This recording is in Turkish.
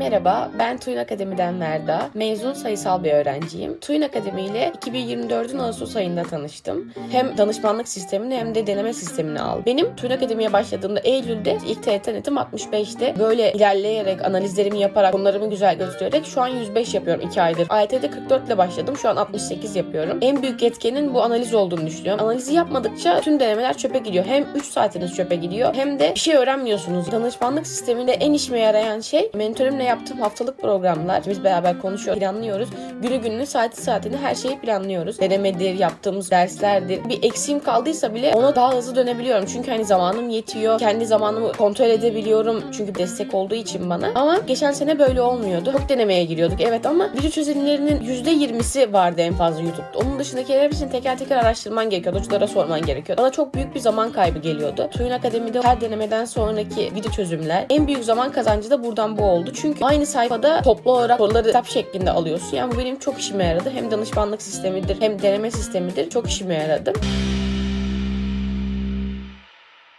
Merhaba, ben Tuyun Akademi'den Verda. Mezun sayısal bir öğrenciyim. Tuyun Akademi ile 2024'ün Ağustos ayında tanıştım. Hem danışmanlık sistemini hem de deneme sistemini aldım. Benim Tuyun Akademi'ye başladığımda Eylül'de ilk TYT netim 65'te. Böyle ilerleyerek, analizlerimi yaparak, konularımı güzel göstererek şu an 105 yapıyorum 2 aydır. AYT'de 44 ile başladım. Şu an 68 yapıyorum. En büyük etkenin bu analiz olduğunu düşünüyorum. Analizi yapmadıkça tüm denemeler çöpe gidiyor. Hem 3 saatiniz çöpe gidiyor hem de bir şey öğrenmiyorsunuz. Danışmanlık sisteminde en işime yarayan şey mentorimle yaptığım haftalık programlar. Biz beraber konuşuyoruz, planlıyoruz. Günü gününü, saati saatini her şeyi planlıyoruz. Denemedir, yaptığımız derslerdir. Bir eksiğim kaldıysa bile ona daha hızlı dönebiliyorum. Çünkü hani zamanım yetiyor. Kendi zamanımı kontrol edebiliyorum. Çünkü destek olduğu için bana. Ama geçen sene böyle olmuyordu. Çok denemeye giriyorduk evet ama video çözümlerinin %20'si vardı en fazla YouTube'da. Onun dışındakiler hepsini teker teker araştırman gerekiyordu. Hocalara sorman gerekiyordu. Bana çok büyük bir zaman kaybı geliyordu. Tuyun Akademi'de her denemeden sonraki video çözümler en büyük zaman kazancı da buradan bu oldu. Çünkü aynı sayfada toplu olarak soruları kitap şeklinde alıyorsun. Yani bu benim çok işime yaradı. Hem danışmanlık sistemidir hem deneme sistemidir. Çok işime yaradı.